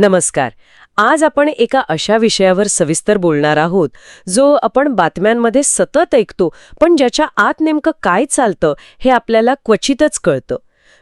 नमस्कार. आज आपण एका अशा विषयावर सविस्तर बोलणार आहोत जो आपण बातम्यांमध्ये सतत ऐकतो पण ज्याच्या आत नेमकं काय चालतं हे आपल्याला क्वचितच कळतं.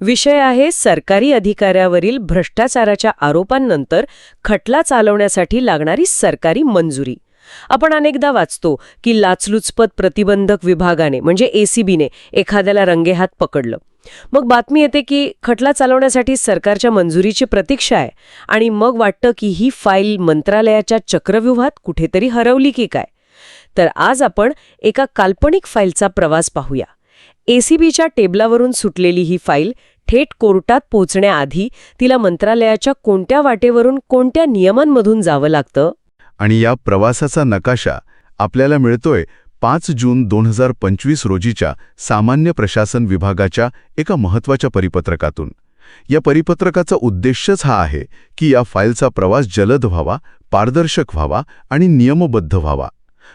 विषय आहे सरकारी अधिकाऱ्यावरील भ्रष्टाचाराच्या आरोपांनंतर खटला चालवण्यासाठी लागणारी सरकारी मंजुरी. आपण अनेकदा वाचतो की लाचलुचपत प्रतिबंधक विभागाने म्हणजे एसीबीने एखाद्याला रंगेहात पकडलं. मग बातमी येते की खटला चालवण्यासाठी सरकारच्या मंजुरीची प्रतीक्षा आहे आणि मग वाटतं की ही फाईल मंत्रालयाच्या चक्रव्यूहात कुठेतरी हरवली की काय? तर आज आपण एका काल्पनिक फाईलचा प्रवास पाहूया. एसीबीच्या टेबलावरून सुटलेली ही फाईल थेट कोर्टात पोहोचण्याआधी तिला मंत्रालयाच्या कोणत्या वाटेवरून कोणत्या नियमांमधून जावं लागतं? आणि या प्रवासाचा नकाशा आपल्याला मिळतोय पाच जून दोन हजार पंचवीस रोजीच्या सामान्य प्रशासन विभागाच्या एका महत्त्वाच्या परिपत्रकातून. या परिपत्रकाचा उद्देशच हा आहे की या फाईलचा प्रवास जलद व्हावा पारदर्शक व्हावा आणि नियमबद्ध व्हावा.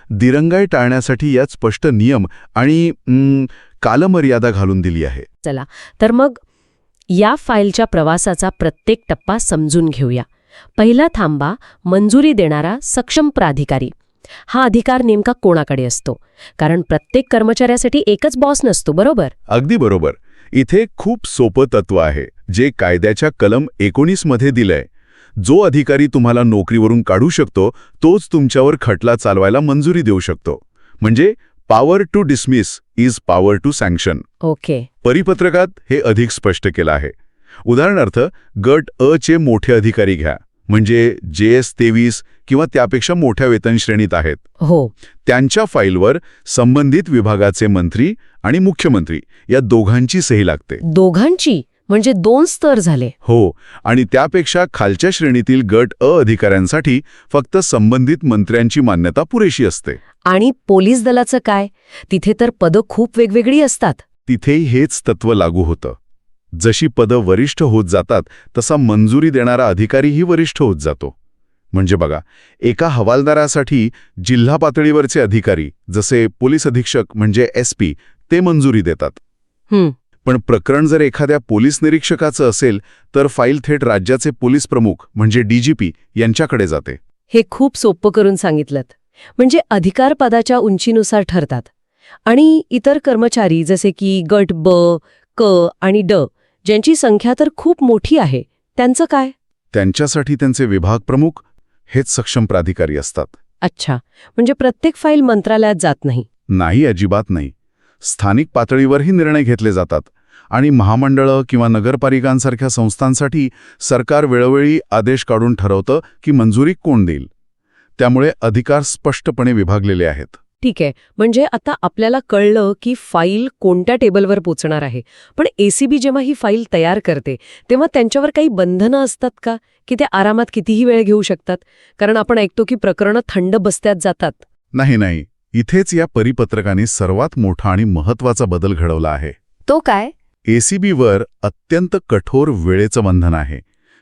दिरंगाई टाळण्यासाठी यात स्पष्ट नियम आणि कालमर्यादा घालून दिली आहे. चला तर मग या फाईलच्या प्रवासाचा प्रत्येक टप्पा समजून घेऊया. पहिला थांबा मंजुरी देणारा सक्षम प्राधिकारी. हा अधिकार नेमका कोणाकडे असतो? कारण प्रत्येक कर्मचाऱ्यासाठी एकच बॉस नसतो बरोबर? अगदी बरोबर. इथे खूप सोपं तत्व आहे जे कायद्याच्या कलम एकोणीसमध्ये दिलंय. जो अधिकारी तुम्हाला नोकरीवरून काढू शकतो तोच तुमच्यावर खटला चालवायला मंजुरी देऊ शकतो. म्हणजे power to dismiss is power to sanction okay. परिपत्रकात हे अधिक स्पष्ट केलं आहे. उदाहरणार्थ गट अ चे मोठे अधिकारी घ्या. म्हणजे जे एस तेवीस किंवा त्यापेक्षा मोठ्या वेतनश्रेणीत आहेत. हो. त्यांच्या फाईलवर संबंधित विभागाचे मंत्री आणि मुख्यमंत्री या दोघांची सही लागते. दोघांची? म्हणजे दोन स्तर झाले. हो. आणि त्यापेक्षा खालच्या श्रेणीतील गट अ अधिकाऱ्यांसाठी फक्त संबंधित मंत्र्यांची मान्यता पुरेशी असते. आणि पोलीस दलाचं काय? तिथे तर पदं खूप वेगवेगळी असतात. तिथेही हेच तत्व लागू होतं. जशी पदं वरिष्ठ होत जातात तसा मंजुरी देणारा अधिकारीही वरिष्ठ होत जातो. म्हणजे बघा एका हवालदारासाठी जिल्हा पातळीवरचे अधिकारी जसे पोलीस अधीक्षक म्हणजे एस ते मंजुरी देतात. पण प्रकरण जर एखाद्या पोलीस निरीक्षकाचं असेल तर फाईल थेट राज्याचे पोलीस प्रमुख म्हणजे डीजीपी यांच्याकडे जाते. हे खूप सोपं करून सांगितलं म्हणजे अधिकार पदाच्या उंचीनुसार ठरतात. आणि इतर कर्मचारी जसे की गट ब क आणि ड ज्यांची संख्या तर खूप मोठी आहे त्यांचं काय? त्यांच्यासाठी त्यांचे विभाग प्रमुख हेच सक्षम प्राधिकारी असतात. अच्छा म्हणजे प्रत्येक फाईल मंत्रालयात जात नाही. नाही अजिबात नाही. स्थानिक पातळीवरही निर्णय घेतले जातात आणि महामंडळं किंवा नगरपालिकांसारख्या संस्थांसाठी सरकार वेळोवेळी आदेश काढून ठरवतं की मंजुरी कोण देईल. त्यामुळे अधिकार स्पष्टपणे विभागलेले आहेत. ठीक आहे. म्हणजे आता आपल्याला कळलं की फाईल कोणत्या टेबलवर पोचणार आहे. पण एसीबी जेव्हा ही फाईल तयार करते तेव्हा त्यांच्यावर काही बंधनं असतात का? की ते आरामात कितीही वेळ घेऊ शकतात? कारण आपण ऐकतो की प्रकरणं थंड बस्त्यात जातात. नाही नाही. इथेच या परिपत्रकाने सर्वात मोठा आणि महत्त्वाचा बदल घडवला आहे. तो काय? एसीबीवर अत्यंत कठोर वेळेचं बंधन आहे.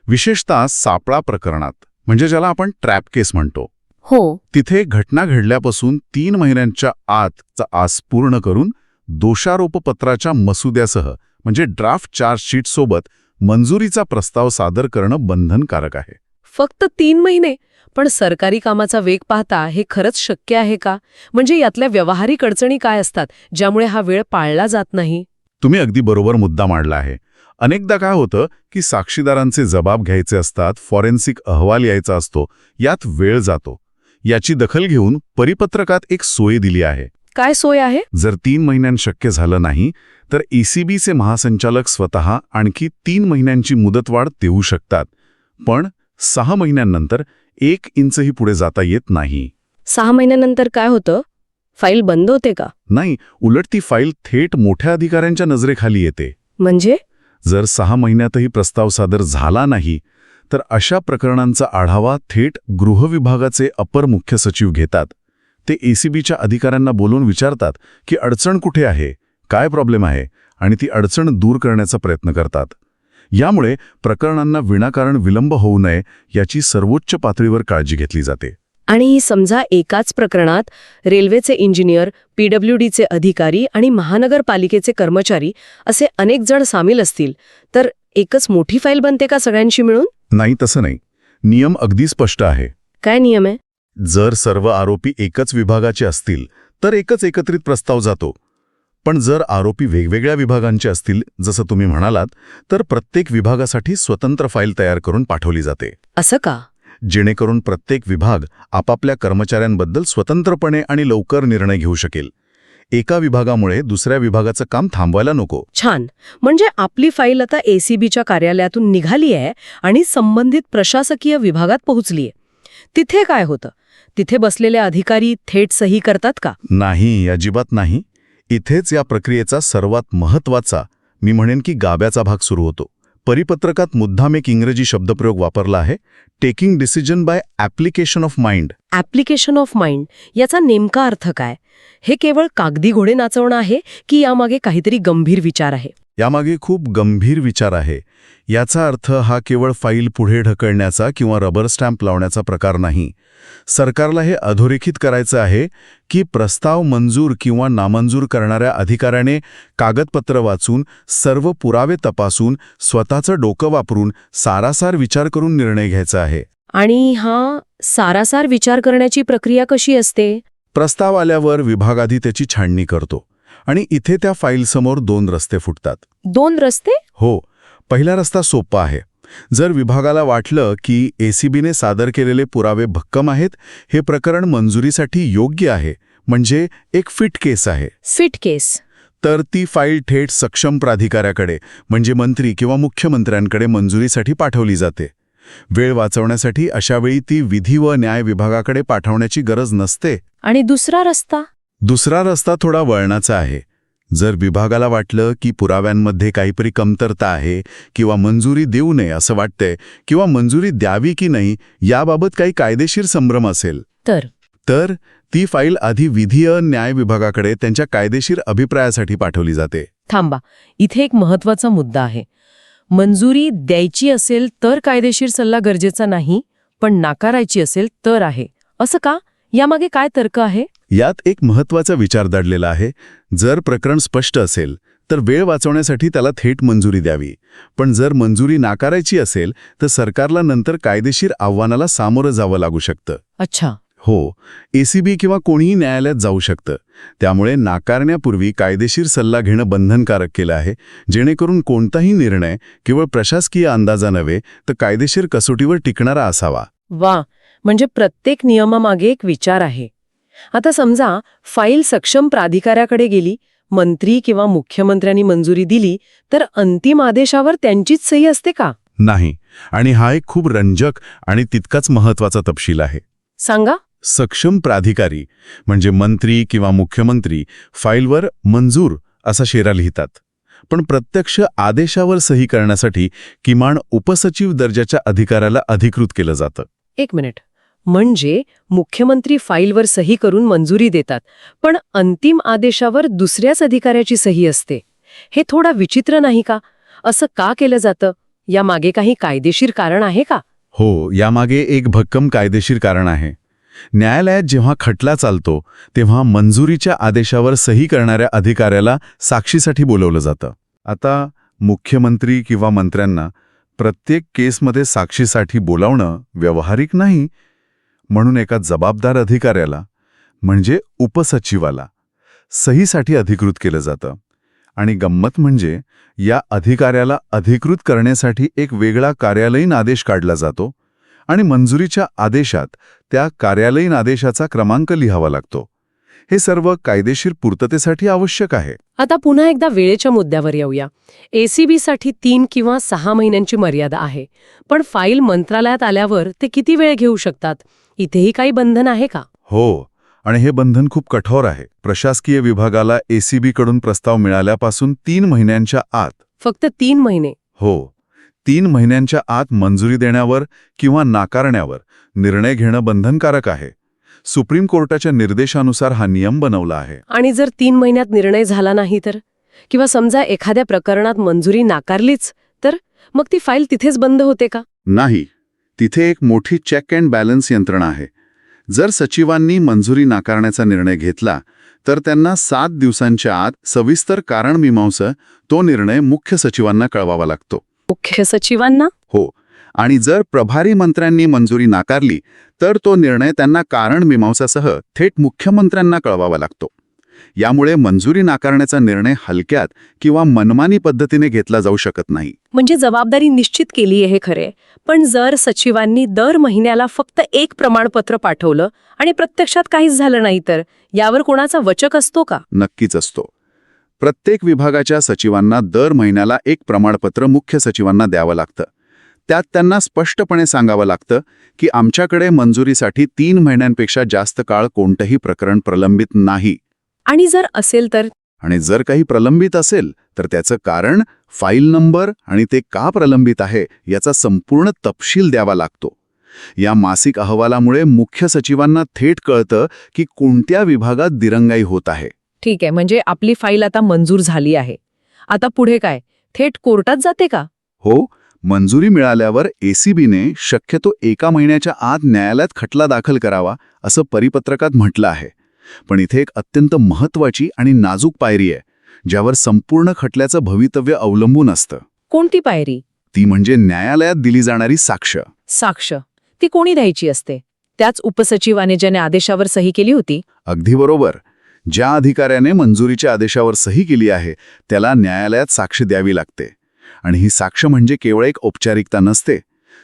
विशेषतः सापळा प्रकरणात. म्हणजे ज्याला आपण ट्रॅप केस म्हणतो. हो. तिथे घटना घडल्यापासून तीन महिन्यांच्या आतचा आस पूर्ण करून दोषारोपपत्राच्या मसुद्यासह म्हणजे ड्राफ्ट चार्जशीट सोबत मंजुरीचा प्रस्ताव सादर करणं बंधनकारक आहे. फक्त तीन महिने? पण सरकारी कामाचा वेग पाहता हे खरंच शक्य आहे का? म्हणजे यातल्या व्यावहारिक अडचणी काय असतात ज्यामुळे हा वेळ पाळला जात नाही? तुम्ही अगदी बरोबर मुद्दा मांडला आहे. अनेकदा काय होतं की साक्षीदारांचे जबाब घ्यायचे असतात फॉरेन्सिक अहवाल यायचा असतो यात वेळ जातो. याची दखल घेऊन परिपत्रकात एक सोय दिली आहे. काय सोय आहे? जर तीन महिन्यांत शक्य झालं नाही तर ईसीबीचे महासंचालक स्वतः आणखी तीन महिन्यांची मुदतवाढ देऊ शकतात. पण सहा महिन्यांनंतर एक इंचही पुढे जाता येत नाही. सहा महिन्यानंतर काय होतं? फाईल बंद होते का? नाही उलट ती फाईल थेट मोठ्या अधिकाऱ्यांच्या नजरेखाली येते. म्हणजे? जर सहा महिन्यातही प्रस्ताव सादर झाला नाही तर अशा प्रकरणांचा आढावा थेट गृहविभागाचे अपर मुख्य सचिव घेतात. ते एसीबीच्या अधिकाऱ्यांना बोलून विचारतात की अडचण कुठे आहे काय प्रॉब्लेम आहे आणि ती अडचण दूर करण्याचा प्रयत्न करतात. यामुळे प्रकरणांना विनाकारण विलंब होऊ नये याची सर्वोच्च पातळीवर काळजी घेतली जाते. आणि समजा एकाच प्रकरणात रेल्वेचे इंजिनियर पीडब्ल्यूडीचे अधिकारी आणि महानगरपालिकेचे कर्मचारी असे अनेक जण सामील असतील तर एकच मोठी फाईल बनते का सगळ्यांशी मिळून? नाही तसं नाही. नियम अगदी स्पष्ट आहे. काय नियम आहे? जर सर्व आरोपी एकच विभागाचे असतील तर एकच एकत्रित प्रस्ताव जातो. पण जर आरोपी वेगवेगळ्या विभागांचे असतील जसं तुम्ही म्हणालात तर प्रत्येक विभागासाठी स्वतंत्र फाईल तयार करून पाठवली जाते. असं का? जेणेकरून प्रत्येक विभाग आपापल्या कर्मचाऱ्यांबद्दल स्वतंत्रपणे आणि लवकर निर्णय घेऊ शकेल. एका विभागामुळे दुसऱ्या विभागाचं काम थांबवायला नको. छान. म्हणजे आपली फाईल आता एसीबीच्या कार्यालयातून निघाली आहे आणि संबंधित प्रशासकीय विभागात पोहोचलीय. तिथे काय होतं? तिथे बसलेले अधिकारी थेट सही करतात का? नाही अजिबात नाही. इथेच या प्रक्रियेचा सर्वात महत्त्वाचा मी म्हणेन की गाब्याचा भाग सुरू होतो. परिपत्रकात मुद्दाम एक इंग्रजी शब्दप्रयोग वापरला आहे taking decision by application of mind application of mind याचा नेमका अर्थ काय? हे केवळ कागदी घोडे नाचवणं आहे की यामागे काहीतरी गंभीर विचार आहे? यामागे खूप गंभीर विचार आहे. याचा अर्थ हा केवळ फाईल पुढे ढकलण्याचा किंवा रबर स्टॅम्प लावण्याचा प्रकार नाही. सरकारला हे अधोरेखित करायचं आहे की प्रस्ताव मंजूर किंवा नामंजूर करणाऱ्या अधिकाऱ्याने कागदपत्र वाचून सर्व पुरावे तपासून स्वतःचं डोकं वापरून सारासार विचार करून निर्णय घ्यायचा आहे. आणि हा सारासार विचार करण्याची प्रक्रिया कशी असते? प्रस्ताव आल्यावर विभाग आधी त्याची छाननी करतो आणि इथे त्या फाईलसमोर दोन रस्ते फुटतात. दोन रस्ते? हो पहिला रस्ता सोपा आहे. जर विभागाला वाटलं की एसीबीने सादर केलेले पुरावे भक्कम आहेत हे प्रकरण मंजुरीसाठी योग्य आहे म्हणजे एक फिट केस आहे. Fit case. तर ती फाईल थेट सक्षम प्राधिकाऱ्याकडे म्हणजे मंत्री किंवा मुख्यमंत्र्यांकडे मंजुरीसाठी पाठवली जाते. वेळ वाचवण्यासाठी अशावेळी ती विधी व न्याय विभागाकडे पाठवण्याची गरज नसते. आणि दुसरा रस्ता? दुसरा रस्ता थोडा वळणाचा आहे. जर विभागाला वाटलं की पुराव्यांमध्ये काहीतरी कमतरता आहे किंवा मंजुरी देऊ नये असं वाटतंय किंवा मंजुरी द्यावी की नाही याबाबत काही कायदेशीर संभ्रम असेल. तर? तर ती फाईल आधी विधीय न्याय विभागाकडे त्यांच्या कायदेशीर अभिप्रायासाठी पाठवली जाते. थांबा इथे एक महत्त्वाचा मुद्दा आहे. मंजुरी द्यायची असेल तर कायदेशीर सल्ला गरजेचा नाही पण नाकारायची असेल तर आहे. असं का? यामागे काय तर्क आहे? यात एक महत्त्वाचा विचार दडलेला आहे. जर प्रकरण स्पष्ट असेल तर वेळ वाचवण्यासाठी त्याला थेट मंजुरी द्यावी. पण जर मंजुरी नाकारायची असेल तर सरकारला नंतर कायदेशीर आव्हानाला सामोरं जावं लागू शकतं. अच्छा. हो एसीबी किंवा कोणीही न्यायालयात जाऊ शकतं. त्यामुळे नाकारण्यापूर्वी कायदेशीर सल्ला घेणं बंधनकारक केलं आहे. जेणेकरून कोणताही निर्णय केवळ प्रशासकीय अंदाजा नव्हे तर कायदेशीर कसोटीवर टिकणारा असावा. वा म्हणजे प्रत्येक नियमामागे एक विचार आहे. आता समजा फाईल सक्षम प्राधिकाऱ्याकडे गेली मंत्री किंवा मुख्यमंत्र्यांनी मंजुरी दिली तर अंतिम आदेशावर त्यांचीच सही असते का? नाही. आणि हा एक खूप रंजक आणि तितकाच महत्त्वाचा तपशील आहे. सांगा. सक्षम प्राधिकारी म्हणजे मंत्री किंवा मुख्यमंत्री फाईलवर मंजूर असा शेरा लिहितात. पण प्रत्यक्ष आदेशावर सही करण्यासाठी किमान उपसचिव दर्जाच्या अधिकाऱ्याला अधिकृत केलं जातं. एक मिनिट. म्हणजे मुख्यमंत्री फाईलवर सही करून मंजुरी देतात पण अंतिम आदेशावर दुसऱ्याच अधिकाऱ्याची सही असते. हे थोडा विचित्र नाही का? असं का केलं जातं? यामागे काही कायदेशीर कारण आहे का? हो यामागे एक भक्कम कायदेशीर कारण आहे. न्यायालयात जेव्हा खटला चालतो तेव्हा मंजुरीच्या आदेशावर सही करणाऱ्या अधिकाऱ्याला साक्षीसाठी बोलवलं जातं. आता मुख्यमंत्री किंवा मंत्र्यांना प्रत्येक केसमध्ये साक्षीसाठी बोलावणं व्यावहारिक नाही म्हणून एका जबाबदार अधिकाऱ्याला म्हणजे उपसचिवाला सहीसाठी अधिकृत केलं जातं. आणि गंमत म्हणजे या अधिकाऱ्याला अधिकृत करण्यासाठी एक वेगळा कार्यालयीन आदेश काढला जातो आणि मंजुरीच्या आदेशात त्या कार्यालयीन आदेशाचा क्रमांक लिहावा लागतो. हे सर्व कायदेशीर पूर्ततेसाठी आवश्यक आहे. आता पुन्हा एकदा वेळेच्या मुद्द्यावर येऊया. एसीबीसाठी तीन किंवा सहा महिन्यांची मर्यादा आहे. पण फाईल मंत्रालयात आल्यावर ते किती वेळ घेऊ शकतात? इथेही काही बंधन आहे का? हो आणि हे बंधन खूप कठोर आहे. प्रशासकीय विभागाला एसीबी कडून प्रस्ताव मिळाल्यापासून तीन महिन्यांच्या आत. फक्त तीन महिने. हो तीन महिन्यांच्या आत मंजुरी देण्यावर किंवा नाकारण्यावर निर्णय घेणं बंधनकारक आहे. सुप्रीम कोर्टाच्या निर्देशानुसार हा नियम बनवला आहे. आणि जर तीन महिन्यात निर्णय झाला नाही तर? किंवा समजा एखाद्या प्रकरणात मंजुरी नाकारलीच तर मग ती फाईल तिथेच बंद होते का? नाही. तिथे एक मोठी चेक अँड बॅलन्स यंत्रणा आहे. जर सचिवांनी मंजुरी नाकारण्याचा निर्णय घेतला तर त्यांना सात दिवसांच्या आत सविस्तर कारण मीमांस तो निर्णय मुख्य सचिवांना कळवावा लागतो. मुख्य सचिवांना? हो. आणि जर प्रभारी मंत्र्यांनी मंजुरी नाकारली तर तो निर्णय त्यांना कारण मीमांसासह थेट मुख्यमंत्र्यांना कळवावा लागतो. यामुळे मंजुरी नाकारण्याचा निर्णय हलक्यात किंवा मनमानी पद्धतीने घेतला जाऊ शकत नाही. म्हणजे जबाबदारी निश्चित केली आहे हे खरे पण जर सचिवांनी दर महिन्याला फक्त एक प्रमाणपत्र पाठवलं आणि प्रत्यक्षात काहीच झालं नाही तर यावर कोणाचा वचक असतो का? नक्कीच असतो. प्रत्येक विभागाच्या सचिवांना दर महिन्याला एक प्रमाणपत्र मुख्य सचिवांना द्यावं लागतं. त्यात त्यांना स्पष्टपणे सांगावं लागतं की आमच्याकडे मंजुरीसाठी तीन महिन्यांपेक्षा जास्त काळ कोणतंही प्रकरण प्रलंबित नाही. आणि जर असेल तर? आणि जर काही प्रलंबित असेल तर त्याचं कारण फाईल नंबर आणि ते का प्रलंबित आहे याचा संपूर्ण तपशील द्यावा लागतो. या मासिक अहवालामुळे मुख्य सचिवांना थेट कळतं की कोणत्या विभागात दिरंगाई होत आहे. ठीक आहे म्हणजे आपली फाईल आता मंजूर झाली आहे. आता पुढे काय? थेट कोर्टात जाते का? हो मंजुरी मिळाल्यावर एसीबीने शक्यतो एका महिन्याच्या आत न्यायालयात खटला दाखल करावा असं परिपत्रकात म्हटलं आहे. पण इथे एक अत्यंत महत्वाची आणि नाजूक पायरी आहे ज्यावर संपूर्ण खटल्याचं भवितव्य अवलंबून असतं. कोणती पायरी? ती म्हणजे न्यायालयात दिली जाणारी साक्ष. साक्ष. ती कोणी द्यायची असते? त्याच उपसचिवाने ज्याने आदेशावर सही केली होती? अगदी बरोबर. ज्या अधिकाऱ्याने मंजुरीच्या आदेशावर सही केली आहे त्याला न्यायालयात साक्ष द्यावी लागते. आणि ही साक्ष म्हणजे केवळ एक औपचारिकता नसते.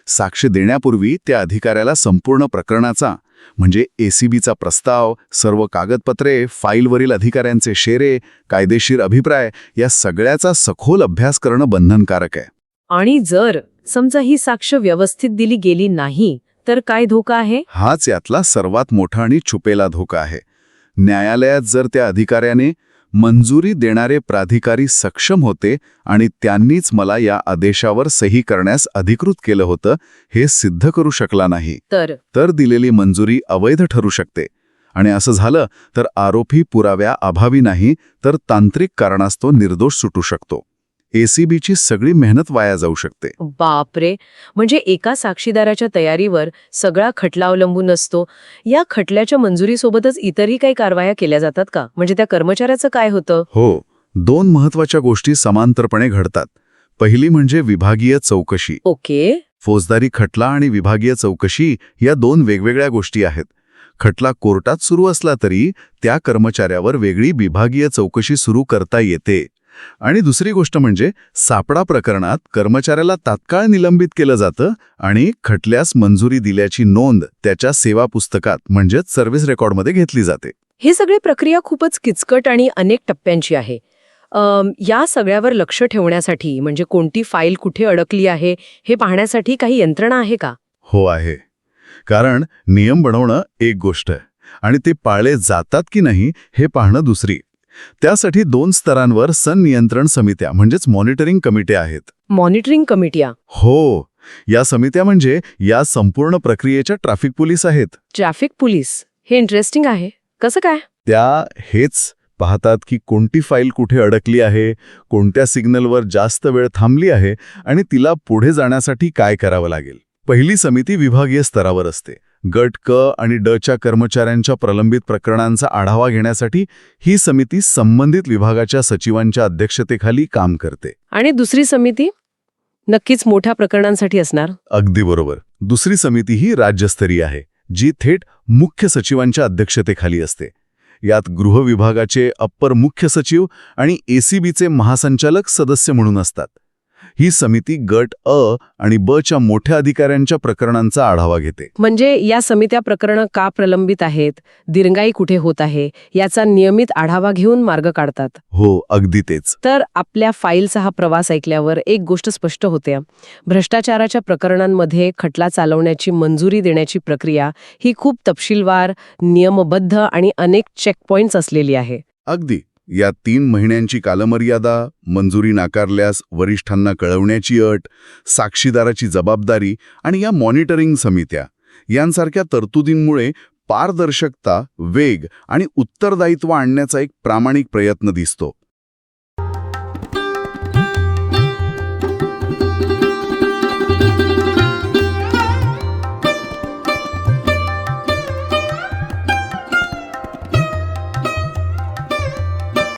साक्ष देण्यापूर्वी त्या अधिकाऱ्याला संपूर्ण प्रकरणाचा म्हणजे एसीबीचा प्रस्ताव सर्व कागदपत्रे फाईलवरील अधिकाऱ्यांचे शेरे कायदेशीर अभिप्राय या सगळ्याचा सखोल अभ्यास करणं बंधनकारक आहे. आणि जर समजा ही साक्ष व्यवस्थित दिली गेली नाही तर काय धोका आहे? हाच यातला सर्वात मोठा आणि छुपेला धोका आहे. न्यायालयात जर त्या अधिकाऱ्याने मंजुरी देणारे प्राधिकारी सक्षम होते आणि त्यांनीच मला या आदेशावर सही करण्यास अधिकृत केलं होतं हे सिद्ध करू शकला नाही. तर? तर दिलेली मंजुरी अवैध ठरू शकते. आणि असं झालं तर आरोपी पुराव्या अभावी नाही तर तांत्रिक कारणास्तव निर्दोष सुटू शकतो. एसीबीची सगळी मेहनत वाया जाऊ शकते. बापरे. म्हणजे एका साक्षीदाराच्या तयारीवर सगळा खटला अवलंबून असतो. या खटल्याच्या मंजुरीसोबतच इतरही काही कारवाया केल्या जातात का? म्हणजे त्या कर्मचाऱ्याचं काय होतं? हो. दोन महत्त्वाच्या गोष्टी समांतरपणे घडतात. पहिली म्हणजे विभागीय चौकशी. ओके. फौजदारी खटला आणि विभागीय चौकशी या दोन वेगवेगळ्या गोष्टी आहेत. खटला कोर्टात सुरू असला तरी त्या कर्मचाऱ्यावर वेगळी विभागीय चौकशी सुरू करता येते. आणि दुसरी गोष्ट म्हणजे सापडा प्रकरणात कर्मचाऱ्याला तात्काळ निलंबित केलं जातं आणि खटल्यास मंजुरी दिल्याची नोंद त्याच्या सेवा पुस्तकात म्हणजेच सर्व्हिस रेकॉर्डमध्ये घेतली जाते. हे सगळे प्रक्रिया खूपच किचकट आणि अनेक टप्प्यांची आहे. या सगळ्यावर लक्ष ठेवण्यासाठी म्हणजे कोणती फाईल कुठे अडकली आहे हे पाहण्यासाठी काही यंत्रणा आहे का? हो आहे. कारण नियम बनवणं एक गोष्ट आहे. आणि ते पाळले जातात की नाही हे पाहणं दुसरी. त्यासाठी दोन स्तरांवर संनियंत्रण समित्या म्हणजेच मॉनिटरिंग कमिट्या आहेत. मॉनिटरिंग कमिट्या हो. या समित्या म्हणजे या संपूर्ण प्रक्रियेच्या ट्रॅफिक पोलीस आहेत. ट्रॅफिक पोलीस हे इंटरेस्टिंग आहे. कसं काय? त्या हेच पाहतात की कोणती फाईल कुठे अडकली आहे कोणत्या सिग्नलवर जास्त वेळ थांबली आहे आणि तिला पुढे जाण्यासाठी काय करावं लागेल. पहिली समिती विभागीय स्तरावर असते. गट क आणि ड च्या कर्मचाऱ्यांच्या प्रलंबित प्रकरणांचा आढावा घेण्यासाठी ही समिती संबंधित विभागाच्या सचिवांच्या अध्यक्षतेखाली काम करते. आणि दुसरी समिती नक्कीच मोठ्या प्रकरणांसाठी असणार? अगदी बरोबर. दुसरी समिती ही राज्यस्तरीय आहे जी थेट मुख्य सचिवांच्या अध्यक्षतेखाली असते. यात गृह विभागाचे अप्पर मुख्य सचिव आणि एसीबीचे महासंचालक सदस्य म्हणून असतात. ही समिती गट अ आणि ब च्या मोठ्या अधिकाऱ्यांच्या प्रकरणांचा आढावा घेते. म्हणजे या समित्या प्रकरणं का प्रलंबित आहेत? दिरंगाई कुठे होत आहे? याचा नियमित आढावा घेऊन मार्ग काढतात. हो अगदी तेच. तर आपल्या फाईलचा हा प्रवास ऐकल्यावर एक गोष्ट स्पष्ट होते. भ्रष्टाचाराच्या प्रकरणांमध्ये खटला चालवण्याची मंजुरी देण्याची प्रक्रिया ही खूप तपशीलवार नियमबद्ध आणि अनेक चेकपॉइंट्स असलेली आहे. अगदी. या तीन महिन्यांची कालमर्यादा मंजुरी नाकारल्यास वरिष्ठांना कळवण्याची अट साक्षीदाराची जबाबदारी आणि या मॉनिटरिंग समित्या यांसारख्या तरतुदींमुळे पारदर्शकता वेग आणि उत्तरदायित्व आणण्याचा एक प्रामाणिक प्रयत्न दिसतो.